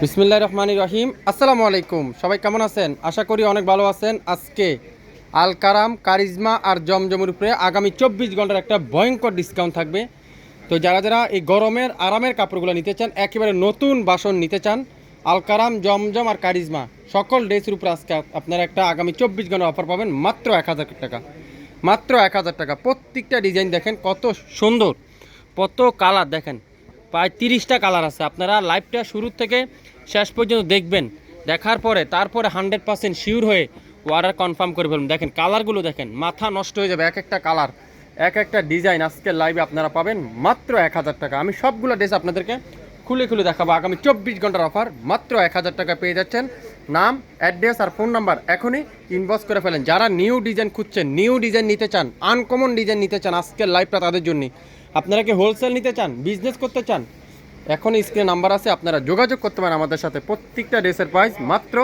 বিসমিল্লাহ রহমান রহিম। আসসালামু আলাইকুম। সবাই কেমন আছেন? আশা করি অনেক ভালো আছেন। আজকে আল কারাম, কারিজমা আর জমজমের উপরে আগামী চব্বিশ ঘণ্টার একটা ভয়ঙ্কর ডিসকাউন্ট থাকবে। তো যারা যারা এই গরমের, আরামের কাপড়গুলো নিতে চান, একেবারে নতুন বাসন নিতে চান, আল কারাম, জমজম আর কারিজমা, সকল ড্রেসের উপরে আজকে আপনারা একটা আগামী চব্বিশ ঘণ্টা অফার পাবেন মাত্র এক হাজার টাকা। মাত্র এক হাজার টাকা। প্রত্যেকটা ডিজাইন দেখেন কত সুন্দর, কত কালার দেখেন। প্রায় তিরিশটা কালার আছে। আপনারা লাইভটা শুরু থেকে শেষ পর্যন্ত দেখবেন। দেখার পরে তারপরে হান্ড্রেড পার্সেন্ট শিওর হয়ে অর্ডার কনফার্ম করে ফেলুন। দেখেন কালারগুলো দেখেন, মাথা নষ্ট হয়ে যাবে এক একটা কালার, এক একটা ডিজাইন আজকের লাইভে আপনারা পাবেন মাত্র এক হাজার টাকা। আমি সবগুলো ড্রেস আপনাদেরকে খুলে খুলে দেখাবো। আগামী চব্বিশ ঘণ্টার অফার মাত্র এক হাজার টাকা পেয়ে যাচ্ছেন। নাম অ্যাড্রেস আর ফোন নাম্বার এখনই ইনবক্স করে ফেলেন। যারা নিউ ডিজাইন খুঁজছেন নিউ ডিজাইন নিতে চান আনকমন ডিজাইন নিতে চান আজকের লাইভটা তাদের জন্য আপনারা কি হোলসেল নিতে চান বিজনেস করতে চান? এখন স্ক্রিনে নাম্বার আছে, আপনারা যোগাযোগ করতে পারেন আমাদের সাথে। প্রত্যেকটা ড্রেসের প্রাইস মাত্র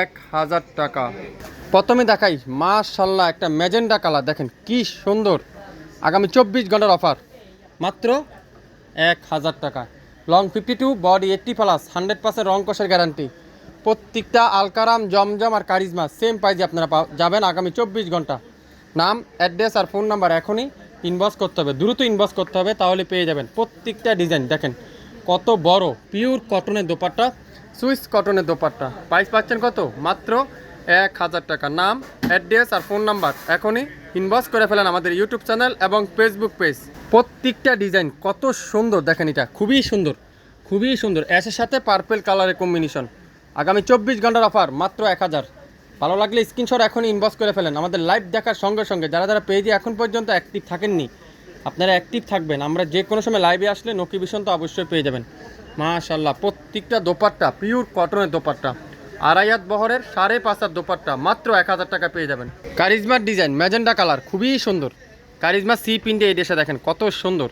এক হাজার টাকা। প্রথমে দেখাই মাশাল্লাহ একটা ম্যাজেন্ডা কালার দেখেন কি সুন্দর। আগামী চব্বিশ ঘণ্টার অফার মাত্র এক হাজার টাকা। Long fifty two body eighty plus hundred percent রং কষের গ্যারান্টি প্রত্যেকটা আলকারাম, জমজম আর কারিজমা সেম প্রাইজে আপনারা যাবেন আগামী চব্বিশ ঘণ্টা। নাম অ্যাড্রেস আর ফোন নাম্বার এখনই ইনবক্স করতে হবে। দ্রুত ইনবক্স করতে হবে, তাহলে পেয়ে যাবেন প্রত্যেকটা ডিজাইন দেখেন, কত বড় পিওর কটনের দোপাট্টা সুইস কটনের দোপাট্টা। প্রাইস পাচ্ছেন কত? মাত্র এক হাজার টাকা। নাম অ্যাড্রেস আর ফোন নাম্বার এখনই ইনবক্স করে ফেলেন আমাদের ইউটিউব চ্যানেল এবং ফেসবুক পেজ প্রত্যেকটা ডিজাইন কত সুন্দর, দেখেন এটা, খুবই সুন্দর খুবই সুন্দর। অ্যাশের সাথে পার্পেল কালারের কম্বিনেশন আগামী চব্বিশ ঘণ্টার অফার মাত্র এক হাজার। ভালো লাগলে স্ক্রিনশট এখনই ইনবক্স করে ফেলেন। আমাদের লাইভ দেখার সঙ্গে সঙ্গে যারা যারা পেজে এখন পর্যন্ত অ্যাক্টিভ থাকেননি, আপনারা অ্যাক্টিভ থাকবেন। আমরা যে কোনো সময় লাইভে আসলে নোটিফিকেশন তো অবশ্যই পেয়ে যাবেন। মাশাল্লাহ প্রত্যেকটা দোপাট্টা পিওর কটনের দোপাট্টা আড়াইয়াত বহরের সাড়ে পাঁচ হাত দোপাট্টা মাত্র এক হাজার টাকা পেয়ে যাবেন। কারিজমার ডিজাইন ম্যাজেন্ডা কালার খুবই সুন্দর। কারিজমা সি প্রিন্টে এই দেশে দেখেন কত সুন্দর।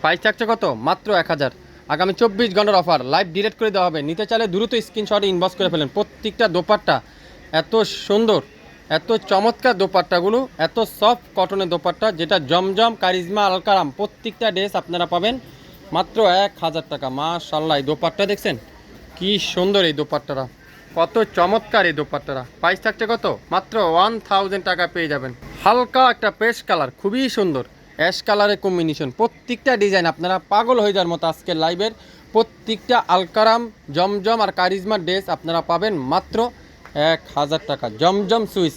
প্রাইস থাকছে কত? মাত্র এক হাজার। আগামী চব্বিশ ঘণ্টার অফার লাইভ ডিলেট করে দেওয়া হবে। নিতে চাইলে দ্রুত স্ক্রিনশটে ইনবক্স করে ফেলেন। প্রত্যেকটা দোপাট্টা এত সুন্দর, এত চমৎকার দোপাট্টাগুলো, এত সফট কটনের দোপাট্টা, যেটা জমজম, কারিজমা, আলকারাম, প্রত্যেকটা ড্রেস আপনারা পাবেন মাত্র এক হাজার টাকা। মাশাল্লাহ এই দোপাট্টা দেখছেন? কি সুন্দর এই দোপাট্টারা কত চমৎকার এই দোপাট্টারা প্রাইস থাকছে কত? মাত্র ওয়ান থাউজেন্ড টাকা পেয়ে যাবেন। হালকা একটা পেস্ট কালার খুবই সুন্দর। অ্যাশ কালারের কম্বিনেশন প্রত্যেকটা ডিজাইন আপনারা পাগল হয়ে যাওয়ার মতো আজকের লাইভের প্রত্যেকটা আলকারাম, জমজম আর কারিজমার ড্রেস আপনারা পাবেন মাত্র এক হাজার টাকা। Zamzam Swiss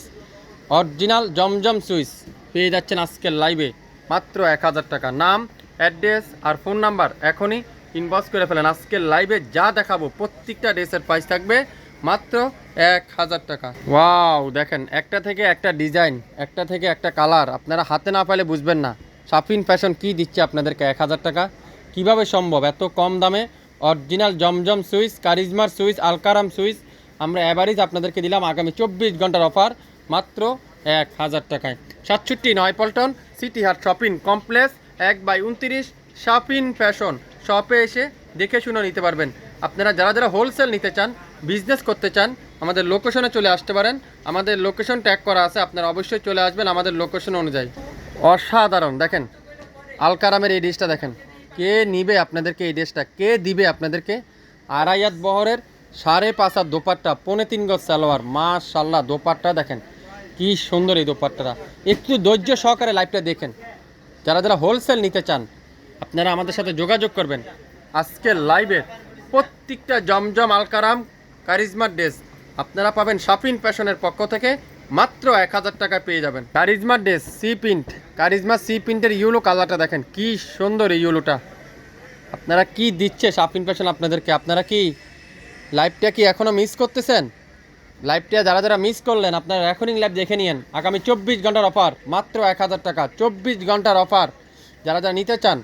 original Zamzam Swiss পেয়ে যাচ্ছেন আজকের লাইভে মাত্র এক হাজার টাকা। নাম অ্যাড্রেস আর ফোন নাম্বার এখনই ইনবক্স করে ফেলেন। আজকের লাইভে যা দেখাবো, প্রত্যেকটা ড্রেসের প্রাইস থাকবে মাত্র এক হাজার টাকা। ওয়াও দেখেন, একটা থেকে একটা ডিজাইন একটা থেকে একটা কালার আপনারা হাতে না পাইলে বুঝবেন না। সাফিন ফ্যাশন কি দিচ্ছে আপনাদেরকে এক হাজার টাকা? কীভাবে সম্ভব? এত কম দামে অরিজিনাল জমজম সুইচ কারিজমার সুইচ আলকারাম সুইচ আমরা অ্যাভারেজ আপনাদেরকে দিলাম আগামী চব্বিশ ঘণ্টার অফার মাত্র এক হাজার টাকায়। সাতষট্টি নয় পল্টন সিটি হাট শপিং কমপ্লেক্স এক বাই উনত্রিশ শাপিন ফ্যাশন শপে এসে দেখে শুনে নিতে পারবেন। আপনারা যারা যারা হোলসেল নিতে চান বিজনেস করতে চান, আমাদের লোকেশনে চলে আসতে পারেন। আমাদের লোকেশন ট্যাগ করা আছে, আপনারা অবশ্যই চলে আসবেন আমাদের লোকেশন অনুযায়ী। অসাধারণ, দেখেন। আলকারামের এই ড্রেসটা দেখেন। কে নিবে আপনাদেরকে এই ড্রেসটা কে দিবে আপনাদেরকে? আড়াইয়াত বহরের সাড়ে পাঁচ হাত দোপাট্টা, পৌনে তিন গজ সালোয়ার। মা মাশাল্লাহ দোপাট্টা, দেখেন, কি সুন্দর এই দোপাট্টাটা। একটু ধৈর্য সহকারে লাইভটা দেখেন। যারা যারা হোলসেল নিতে চান, আপনারা আমাদের সাথে যোগাযোগ করবেন। আজকের লাইভে প্রত্যেকটা জমজম আলকারাম কারিজমার ড্রেস আপনারা পাবেন শাপিন ফ্যাশনের পক্ষ থেকে। মাত্র এক হাজার টাকায় পেয়ে যাবেন। কারিজমার dress C print Charizma C প্রিন্টের ইউলো কালারটা দেখেন, কি সুন্দর এই ইউলোটা। আপনারা কি দিচ্ছে শাপিন ফ্যাশন আপনাদেরকে? আপনারা কি লাইভটা কি এখনও মিস করতেছেন? লাইভটা যারা যারা মিস করলেন, আপনারা এখনই লাইভ দেখে নিন আগামী চব্বিশ ঘণ্টার অফার মাত্র এক হাজার টাকা। চব্বিশ ঘণ্টার অফার যারা যারা নিতে চান,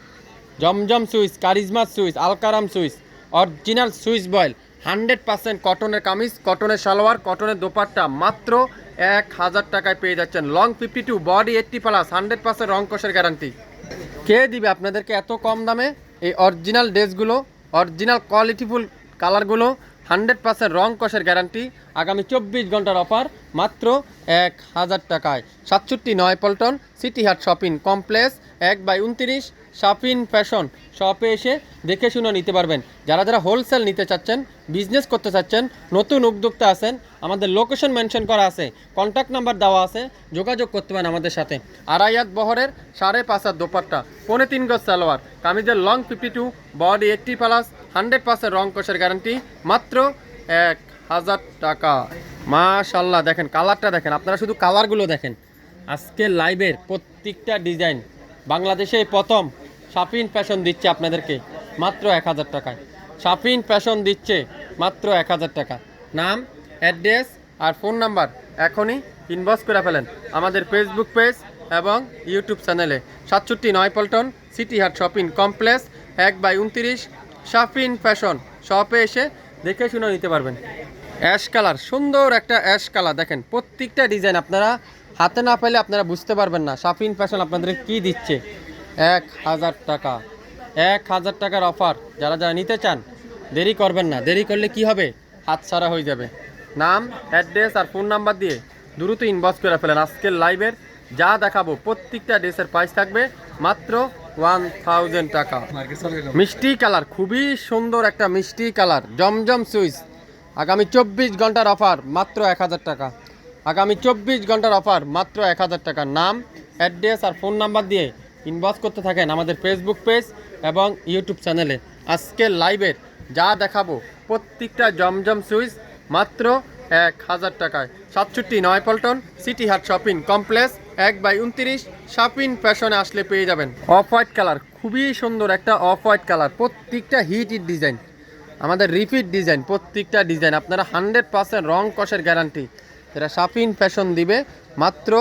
Zamzam Swiss Charizma Swiss Alkaram Swiss original Swiss voile, hundred percent কটনের কামিজ, কটনের সালোয়ার, কটনের দোপাট্টা, মাত্র এক হাজার টাকায় পেয়ে যাচ্ছেন। Long fifty two body eighty plus hundred percent রং কষের গ্যারান্টি কে দিবে আপনাদেরকে এত কম দামে? এই অরিজিনাল ড্রেসগুলো অরিজিনাল কোয়ালিটিফুল কালারগুলো হান্ড্রেড পার্সেন্ট রং কষের গ্যারান্টি। আগামী চব্বিশ ঘণ্টার অফার মাত্র এক হাজার টাকায়। সাতষট্টি নয় পল্টন, সিটি হাট শপিং কমপ্লেক্স, এক বাই উনত্রিশ শাপিন ফ্যাশন শপে এসে দেখে শুনে নিতে পারবেন। যারা যারা হোলসেল নিতে চাচ্ছেন বিজনেস করতে চাচ্ছেন, নতুন উদ্যোক্তা আছেন, আমাদের লোকেশন মেনশন করা আছে কন্ট্যাক্ট নাম্বার দেওয়া আছে, যোগাযোগ করতে পারেন আমাদের সাথে। আড়াইয়াত বহরের সাড়ে পাঁচ হাত দোপাট্টা, পৌনে তিন গজ সালোয়ার, কামিজের long fifty two body eighty plus hundred percent রং কোষের গ্যারান্টি মাত্র এক হাজার টাকা। মাশাল্লাহ, দেখেন কালারটা দেখেন, আপনারা শুধু কালারগুলো দেখেন। আজকে লাইভের প্রত্যেকটা ডিজাইন বাংলাদেশে প্রথম। শাপিন ফ্যাশন দিচ্ছে আপনাদেরকে মাত্র এক হাজার টাকায়। শাপিন ফ্যাশন দিচ্ছে মাত্র এক হাজার টাকা। নাম, অ্যাড্রেস আর ফোন নাম্বার এখনই ইনবক্স করে ফেলেন আমাদের ফেসবুক পেজ এবং ইউটিউব চ্যানেলে সাতষট্টি নয় Paltan city heart shopping complex, এক বাই উনত্রিশ শাপিন ফ্যাশন শপে এসে দেখে শুনে নিতে পারবেন। অ্যাশ কালার, সুন্দর একটা অ্যাশ কালার দেখেন, প্রত্যেকটা ডিজাইন আপনারা হাতে না পেলে আপনারা বুঝতে পারবেন না শাপিন ফ্যাশন আপনাদের কি দিচ্ছে। এক হাজার টাকা। এক হাজার টাকার অফার। যারা যারা নিতে চান, দেরি করবেন না। দেরি করলে কি হবে? হাত ছাড়া হয়ে যাবে। নাম, অ্যাড্রেস আর ফোন নাম্বার দিয়ে দ্রুত ইনবক্স করে ফেলেন। আজকের লাইভের যা দেখাবো, প্রত্যেকটা ড্রেসের প্রাইস থাকবে মাত্র ওয়ান থাউজেন্ড টাকা। মিষ্টি কালার, খুবই সুন্দর একটা মিষ্টি কালার। জমজম সুইচ। আগামী চব্বিশ ঘণ্টার অফার মাত্র এক হাজার টাকা। আগামী চব্বিশ ঘণ্টার অফার মাত্র এক হাজার টাকা। নাম, অ্যাড্রেস আর ফোন নাম্বার দিয়ে ইনবক্স করতে থাকেন আমাদের ফেসবুক পেজ এবং ইউটিউব চ্যানেলে আজকের লাইভের যা দেখাবো, প্রত্যেকটা জমজম সুইচ মাত্র এক হাজার টাকায়। সাতষট্টি নয় Paltan city heart shopping complex এক বাই উনত্রিশ শপিং ফ্যাশনে আসলে পেয়ে যাবেন। অফ হোয়াইট কালার খুবই সুন্দর একটা অফ হোয়াইট কালার প্রত্যেকটা হিট ডিজাইন আমাদের রিপিট ডিজাইন প্রত্যেকটা ডিজাইন আপনারা হান্ড্রেড পার্সেন্ট রং কষের গ্যারান্টি যেটা শাপিন ফ্যাশন দিবে, মাত্র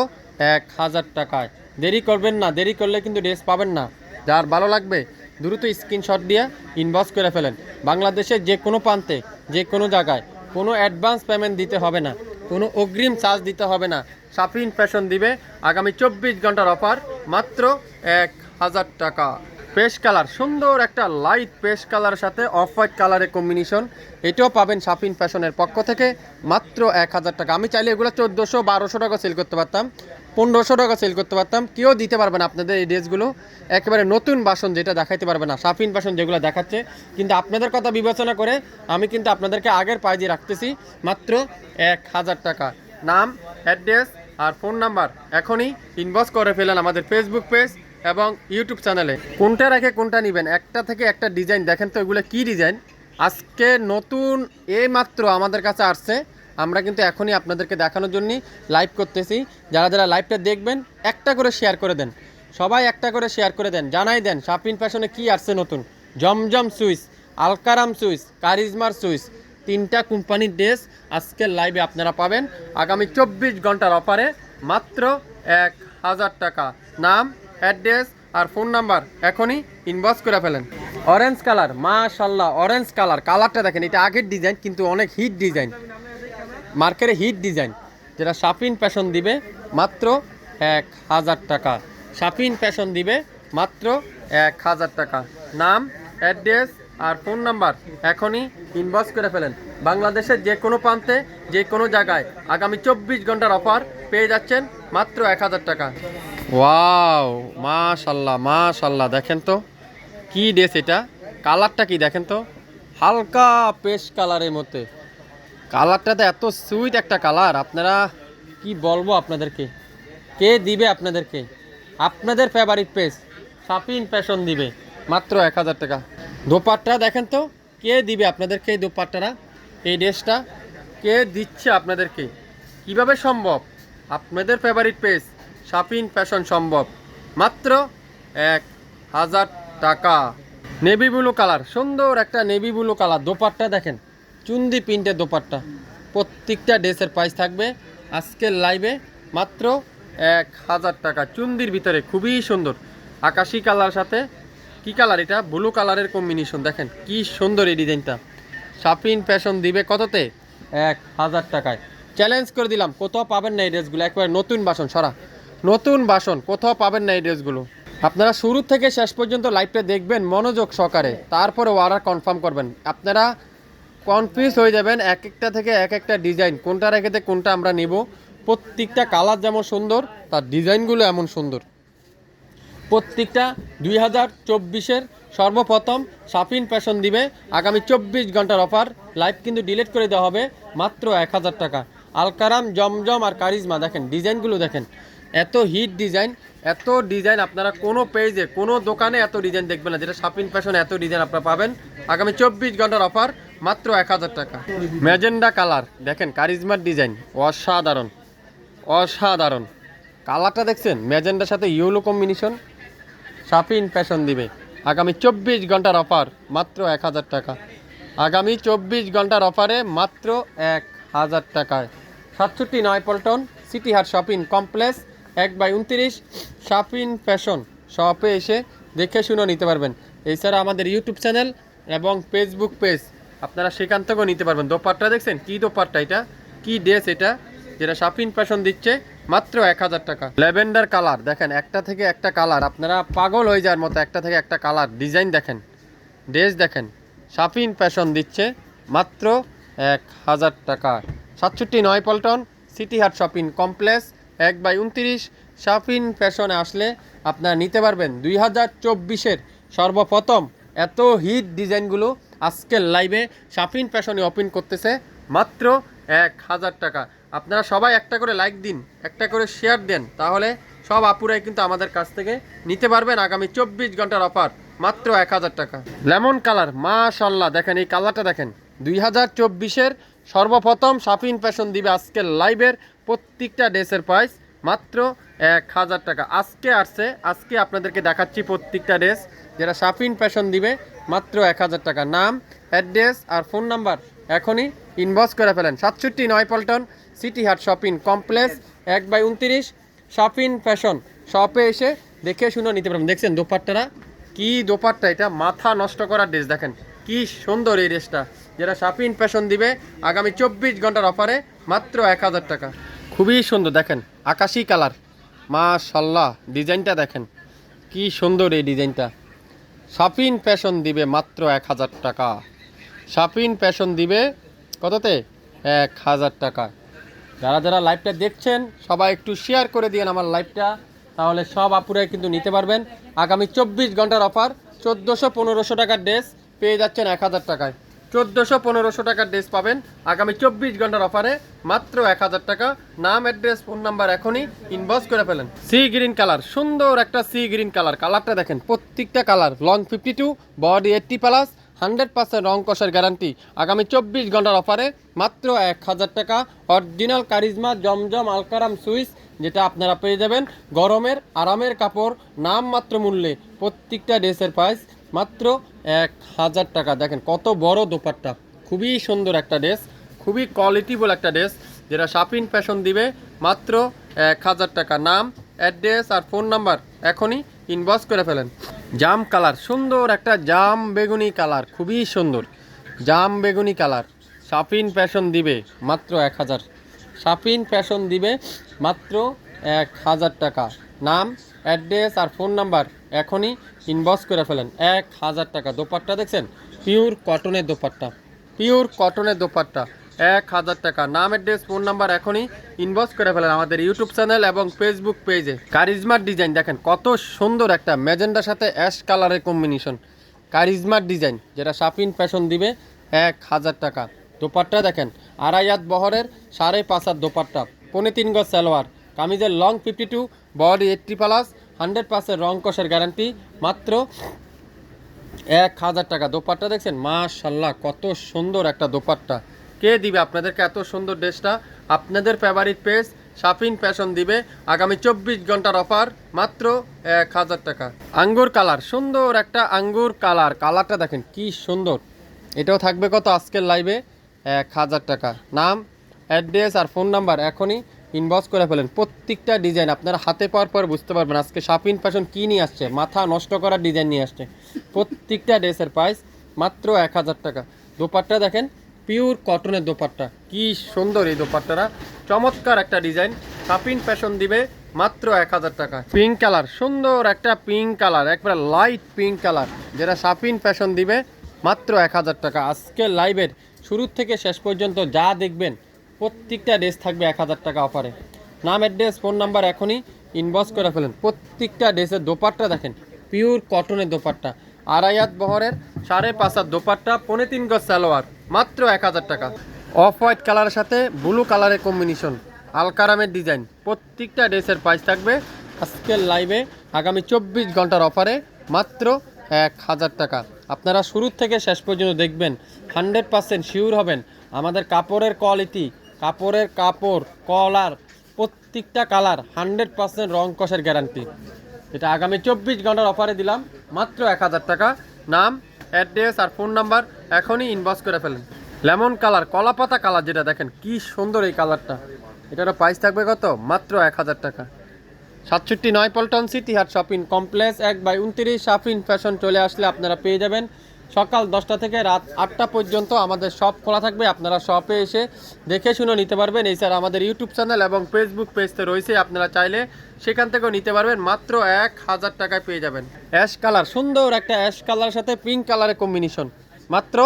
এক হাজার টাকায়। দেরি করবেন না, দেরি করলে কিন্তু ড্রেস পাবেন না। যার ভালো লাগবে, দ্রুত স্ক্রিনশট দিয়ে ইনবক্স করে ফেলেন। বাংলাদেশের যে কোনো প্রান্তে, যে কোনো জায়গায় কোনো অ্যাডভান্স পেমেন্ট দিতে হবে না, কোনো অগ্রিম চার্জ দিতে হবে না। সাফিন ফ্যাশন দিবে, আগামী চব্বিশ ঘণ্টার অফার মাত্র এক হাজার টাকা। পেশ কালার সুন্দর একটা লাইট পেশ কালারের সাথে অফ হোয়াইট কালারের কম্বিনেশন এটাও পাবেন সাফিন ফ্যাশনের পক্ষ থেকে মাত্র এক হাজার টাকা। আমি চাইলে এগুলো চোদ্দোশো বারোশো টাকা সেল করতে পারতাম। পনেরোশো টাকা সেল করতে পারতাম। কেউ দিতে পারবে না আপনাদের এই ড্রেসগুলো একেবারে নতুন বাসন যেটা দেখাইতে পারবে না শাপিন বাসন যেগুলো দেখাচ্ছে। কিন্তু আপনাদের কথা বিবেচনা করে আমি কিন্তু আপনাদেরকে আগের পাইজে রাখতেছি মাত্র এক হাজার টাকা। নাম অ্যাড্রেস আর ফোন নাম্বার এখনই ইনবক্স করে ফেলেন আমাদের ফেসবুক পেজ এবং ইউটিউব চ্যানেলে কোনটা রেখে কোনটা নেবেন? একটা থেকে একটা ডিজাইন দেখেন তো এগুলো কি ডিজাইন আজকে নতুন এই মাত্র আমাদের কাছে আসছে। আমরা কিন্তু এখনই আপনাদেরকে দেখানোর জন্য লাইভ করতেছি। যারা যারা লাইভটা দেখবেন, একটা করে শেয়ার করে দেন। সবাই একটা করে শেয়ার করে দেন, জানাই দেন, শাপিন ফ্যাশনে কি আসছে নতুন? জমজম সুইচ আলকারাম সুইচ কারিজমার সুইচ তিনটা কোম্পানির ড্রেস আজকের লাইভে আপনারা পাবেন। আগামী চব্বিশ ঘণ্টার অফারে মাত্র এক হাজার টাকা। নাম অ্যাড্রেস আর ফোন নাম্বার এখনই ইনবক্স করে ফেলেন। অরেঞ্জ কালার মাশাল্লাহ অরেঞ্জ কালার কালারটা দেখেন, এটা আগের ডিজাইন কিন্তু অনেক হিট ডিজাইন মার্কেটে হিট ডিজাইন, যেটা শাপিন ফ্যাশন দিবে মাত্র এক হাজার টাকা। শাপিন ফ্যাশন দিবে মাত্র এক হাজার টাকা। নাম, অ্যাড্রেস আর ফোন নাম্বার এখনই ইনবক্স করে ফেলেন। বাংলাদেশের যে কোনো প্রান্তে, যে কোনো জায়গায় আগামী চব্বিশ ঘণ্টার অফার পেয়ে যাচ্ছেন মাত্র এক হাজার টাকা। ওয়াও, মাশাল্লাহ মাশাল্লাহ, দেখেন তো কি ড্রেস এটা? কালারটা কি দেখেন তো? হালকা পেস্ট কালারের মধ্যে। কালারটাতে এত সুইট একটা কালার। আপনারা কি বলব আপনাদেরকে? কে দিবে আপনাদেরকে? আপনাদের ফেভারিট পেজ শাপিন ফ্যাশন দিবে। মাত্র এক হাজার টাকা। দোপাট্টা দেখেন তো, কে দিবে আপনাদেরকে এই দোপাট্টারা এই ড্রেসটা? কে দিচ্ছে আপনাদেরকে? কীভাবে সম্ভব? আপনাদের ফেভারিট পেজ শাপিন ফ্যাশন সম্ভব। মাত্র এক হাজার টাকা। নেভি ব্লু কালার সুন্দর একটা নেভি ব্লু কালার দোপাট্টা দেখেন। চুন্দি প্রিন্টের দোপাট্টা। প্রত্যেকটা ড্রেসের প্রাইস থাকবে। আজকের লাইভে মাত্র এক হাজার টাকা। চুন্দির ভিতরে খুবই সুন্দর। আকাশি কালার সাথে। কি কালার এটা? ব্লু কালারের কম্বিনেশন দেখেন, কি সুন্দর এই ডিজাইনটা শাপিন ফ্যাশন দিবে কততে? এক হাজার টাকায়। চ্যালেঞ্জ করে দিলাম, কোথাও পাবেন না এই ড্রেসগুলো একবারে নতুন বাসন, সরা। নতুন বাসন, কোথাও পাবেন না এই ড্রেসগুলো আপনারা শুরু থেকে শেষ পর্যন্ত লাইভটা দেখবেন মনোযোগ সহকারে। তারপরে অর্ডার কনফার্ম করবেন। আপনারা কনফিউজ হয়ে যাবেন এক একটা থেকে এক একটা ডিজাইন কোনটা রেখেতে কোনটা আমরা নিব। প্রত্যেকটা কালার যেমন সুন্দর, তার ডিজাইনগুলো এমন সুন্দর। প্রত্যেকটা দুই হাজার চব্বিশের সর্বপ্রথম সাফিন ফ্যাশন দিবে। আগামী চব্বিশ ঘণ্টার অফার লাইভ কিন্তু ডিলিট করে দেওয়া হবে মাত্র এক হাজার টাকা। আলকারাম, জমজম আর কারিজমা, দেখেন ডিজাইনগুলো দেখেন। এত হিট ডিজাইন এত ডিজাইন আপনারা কোনো পেজে কোনো দোকানে এত ডিজাইন দেখবেন না। যেটা সাফিন ফ্যাশনে এত ডিজাইন আপনারা পাবেন। আগামী চব্বিশ ঘণ্টার অফার মাত্র এক হাজার টাকা। ম্যাজেন্ডা কালার, দেখেন কারিজমার ডিজাইন, অসাধারণ অসাধারণ। কালারটা দেখছেন, ম্যাজেন্ডার সাথে ইউলো কম্বিনেশন, সাফিন ফ্যাশন দিবে। আগামী চব্বিশ ঘণ্টার অফার, মাত্র এক হাজার টাকা। আগামী চব্বিশ ঘণ্টার অফারে মাত্র এক হাজার টাকায়। সাতষট্টি নয় Paltan city heart shopping complex, এক বাই উনত্রিশ শাপিন ফ্যাশন। শপে এসে দেখে শুনে নিতে পারবেন। এছাড়া আমাদের ইউটিউব চ্যানেল এবং ফেসবুক পেজ। আপনারা সেখান থেকেও নিতে পারবেন। দোপাট্টা দেখছেন? কী দোপাট্টা এটা? কী ড্রেস এটা? যেটা শাপিন ফ্যাশন দিচ্ছে, মাত্র এক হাজার টাকা। ল্যাভেন্ডার কালার, দেখেন, একটা থেকে একটা কালার। আপনারা পাগল হয়ে যাওয়ার মতো একটা থেকে একটা কালার। ডিজাইন দেখেন, ড্রেস দেখেন শাপিন ফ্যাশন দিচ্ছে, মাত্র এক হাজার টাকা। সাতষট্টি নয় Paltan city heart shopping complex, এক বাই উনত্রিশ। শাপিন ফ্যাশনে আসলে আপনারা নিতে পারবেন। দুই হাজার চব্বিশের সর্বপ্রথম এত হিট ডিজাইনগুলো আজকের লাইভে শাপিন ফ্যাশনে ওপেন করতেছে মাত্র এক হাজার টাকা। আপনারা সবাই একটা করে লাইক দিন, একটা করে শেয়ার দেন, তাহলে সব আপুরাই কিন্তু আমাদের কাছ থেকে নিতে পারবেন আগামী চব্বিশ ঘণ্টার অফার মাত্র এক হাজার টাকা। লেমন কালার মাশাল্লাহ, দেখেন এই কালারটা দেখেন। দুই হাজার চব্বিশের সর্বপ্রথম শাপিন ফ্যাশন দিবে আজকের লাইভের প্রত্যেকটা ড্রেসের প্রাইস মাত্র এক হাজার টাকা। আজকে আসছে, আজকে আপনাদেরকে দেখাচ্ছি প্রত্যেকটা ড্রেস যেটা শাপিন ফ্যাশন দিবে। মাত্র এক হাজার টাকা। নাম, অ্যাড্রেস আর ফোন নাম্বার এখনই ইনবক্স করে ফেলেন। সাতষট্টি নয় Paltan, city heart shopping complex, এক বাই উনত্রিশ, শপিং ফ্যাশন। শপে এসে দেখে শুনে নিতে পারবেন। দেখছেন দোপাট্টারা কি দোপাট্টা এটা? মাথা নষ্ট করার ড্রেস দেখেন। কি সুন্দর এই ড্রেসটা যেটা শাপিন ফ্যাশন দিবে আগামী চব্বিশ ঘণ্টার অফারে মাত্র এক হাজার টাকা। খুবই সুন্দর, দেখেন। আকাশি কালার। মাশাল্লাহ, ডিজাইনটা দেখেন। কি সুন্দর এই ডিজাইনটা। শাপিন প্যাশন দিবে মাত্র এক হাজার টাকা। সাফিন প্যাশন দিবে কততে? এক হাজার টাকা। যারা যারা লাইভটা দেখছেন, সবাই একটু শেয়ার করে দিয়েন আমার লাইভটা, তাহলে সব আপুরাই কিন্তু নিতে পারবেন। আগামী চব্বিশ ঘণ্টার অফার চোদ্দোশো পনেরোশো টাকার ড্রেস পেয়ে যাচ্ছেন এক হাজার টাকায়। চোদ্দোশো পনেরোশো টাকার ড্রেস পাবেন। আগামী চব্বিশ ঘণ্টার অফারে মাত্র এক হাজার টাকা। নাম, অ্যাড্রেস, ফোন নাম্বার এখনই ইনবক্স করে ফেলেন। সি গ্রিন কালার, সুন্দর একটা সি গ্রিন কালার। কালারটা দেখেন, প্রত্যেকটা colour. Long fifty two body eighty plus hundred percent রং কষার গ্যারান্টি আগামী চব্বিশ ঘণ্টার অফারে মাত্র এক হাজার টাকা। Original charisma Zamzam Alkaram Swiss যেটা আপনারা পেয়ে যাবেন। গরমের, আরামের কাপড়, নাম মাত্র মূল্যে। প্রত্যেকটা ড্রেসের প্রাইস মাত্র এক হাজার টাকা। দেখেন কত বড় দোপাট্টা। খুবই সুন্দর একটা ড্রেস, খুবই কোয়ালিটিফুল একটা ড্রেস, যেটা শাপিন ফ্যাশন দিবে মাত্র এক হাজার টাকা। নাম অ্যাড্রেস আর ফোন নাম্বার এখনই ইনবক্স করে ফেলেন। জাম কালার, সুন্দর একটা জাম বেগুনি কালার, খুবই সুন্দর। জাম বেগুনি কালার শাপিন ফ্যাশন দিবে মাত্র এক হাজার। শাপিন ফ্যাশন দিবে মাত্র এক হাজার টাকা। নাম, অ্যাড্রেস আর ফোন নাম্বার এখনই ইনবক্স করে ফেলেন। এক হাজার টাকা দোপাট্টা দেখছেন? পিওর কটনের দোপাট্টা। পিওর কটনের দোপাট্টা। এক হাজার টাকা। নাম, অ্যাড্রেস, ফোন নাম্বার এখনই ইনবক্স করে ফেলেন আমাদের ইউটিউব চ্যানেল এবং ফেসবুক পেজে কারিজমার ডিজাইন দেখেন, কত সুন্দর একটা ম্যাজেন্ডার সাথে অ্যাশ কালারের কম্বিনেশন কারিজমার ডিজাইন যেটা শাপিন ফ্যাশন দিবে, এক হাজার টাকা। দোপাট্টা দেখেন, আড়াই হাত বহরের সাড়ে পাঁচ হাত দোপাট্টা। পৌনে তিন গজ সালোয়ার। কামিজের long fifty two body eighty plus, hundred percent রং কষের গ্যারান্টি মাত্র এক হাজার টাকা। দোপাট্টা দেখছেন? মাশাল্লাহ, কত সুন্দর একটা দোপাট্টা। কে দিবে আপনাদেরকে এত সুন্দর ড্রেসটা? আপনাদের ফেভারিট পেজ শাপিন ফ্যাশন দিবে। আগামী চব্বিশ ঘণ্টার অফার মাত্র এক হাজার টাকা। আঙ্গুর কালার, সুন্দর একটা আঙ্গুর কালার। কালারটা দেখেন, কি সুন্দর। এটাও থাকবে কত? আজকের লাইভে এক হাজার টাকা। নাম অ্যাড্রেস আর ফোন নাম্বার এখনই ইনবক্স করে ফেলেন। প্রত্যেকটা ডিজাইন আপনারা হাতে পাওয়ার পর বুঝতে পারবেন আজকে শাপিন ফ্যাশন কী নিয়ে আসছে। মাথা নষ্ট করার ডিজাইন নিয়ে আসছে। প্রত্যেকটা ড্রেসের প্রাইস মাত্র এক হাজার টাকা। দোপাট্টা দেখেন পিওর কটনের দোপাট্টা। কি সুন্দর এই দোপাট্টারা চমৎকার একটা ডিজাইন শাপিন ফ্যাশন দিবে মাত্র এক হাজার টাকা। পিঙ্ক কালার সুন্দর একটা পিঙ্ক কালার একবারে লাইট পিঙ্ক কালার যেটা শাপিন ফ্যাশন দিবে মাত্র এক হাজার টাকা। আজকে লাইভের শুরু থেকে শেষ পর্যন্ত যা দেখবেন প্রত্যেকটা ড্রেস থাকবে এক হাজার টাকা অফারে নাম অ্যাড্রেস ফোন নাম্বার এখনই ইনবক্স করে ফেলেন। প্রত্যেকটা ড্রেসের দোপাট্টা দেখেন পিওর কটনের দোপাট্টা। আড়াইয়াত বহরের সাড়ে পাঁচ হাত দোপাট্টা, পনে তিন গজ সালোয়ার, মাত্র এক হাজার টাকা। অফ হোয়াইট কালারের সাথে ব্লু কালারের কম্বিনেশন আলকারামের ডিজাইন প্রত্যেকটা ড্রেসের প্রাইস থাকবে আজকের লাইভে আগামী চব্বিশ ঘণ্টার অফারে মাত্র এক হাজার টাকা। আপনারা শুরু থেকে শেষ পর্যন্ত দেখবেন হান্ড্রেড পার্সেন্ট শিওর হবেন। আমাদের কাপড়ের কোয়ালিটি কাপড়ের কাপড়, কলার, প্রত্যেকটা কালার হান্ড্রেড পার্সেন্ট রং কষের গ্যারান্টি। এটা আগামী চব্বিশ ঘণ্টার অফারে দিলাম, মাত্র এক হাজার টাকা। নাম, অ্যাড্রেস আর ফোন নাম্বার এখনই ইনবক্স করে ফেলেন। লেমন কালার, কলাপাতা কালার যেটা দেখেন, কি সুন্দর এই কালারটা। এটারও প্রাইস থাকবে কত? মাত্র এক হাজার টাকা। সাতষট্টি নয় Paltan city heart shopping complex এক বাই উনত্রিশ শাফিন ফ্যাশন চলে আসলে আপনারা পেয়ে যাবেন। সকাল দশটা থেকে রাত আটটা পর্যন্ত আমাদের শপ খোলা থাকবে। আপনারা শপে এসে দেখে শুনে নিতে পারবেন। এই স্যার আমাদের ইউটিউব চ্যানেল এবং ফেসবুক পেজতে রয়েছে। আপনারা চাইলে সেখান থেকেও নিতে পারবেন। মাত্র এক হাজার টাকায় পেয়ে যাবেন। অ্যাশ কালার সুন্দর একটা অ্যাশ কালারের সাথে পিঙ্ক কালারের কম্বিনেশন মাত্র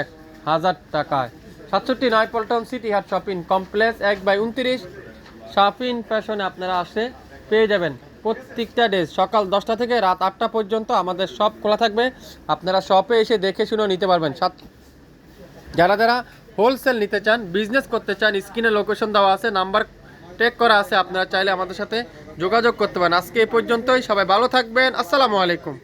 এক হাজার টাকায়। সাতষট্টি নয় Paltan city heart shopping complex এক বাই উনত্রিশ। শপিং ফ্যাশনে আপনারা আসে পেয়ে যাবেন। প্রত্যেকটা ডেজ সকাল দশটা থেকে রাত আটটা পর্যন্ত আমাদের সব খোলা থাকবে। আপনারা শপে এসে দেখে শুনে নিতে পারবেন। সাত যারা যারা হোলসেল নিতে চান বিজনেস করতে চান, স্ক্রিনে লোকেশন দেওয়া আছে নাম্বার টেক করা আছে, আপনারা চাইলে আমাদের সাথে যোগাযোগ করতে পারেন। আজকে এই পর্যন্তই, সবাই ভালো থাকবেন। আসসালামু আলাইকুম।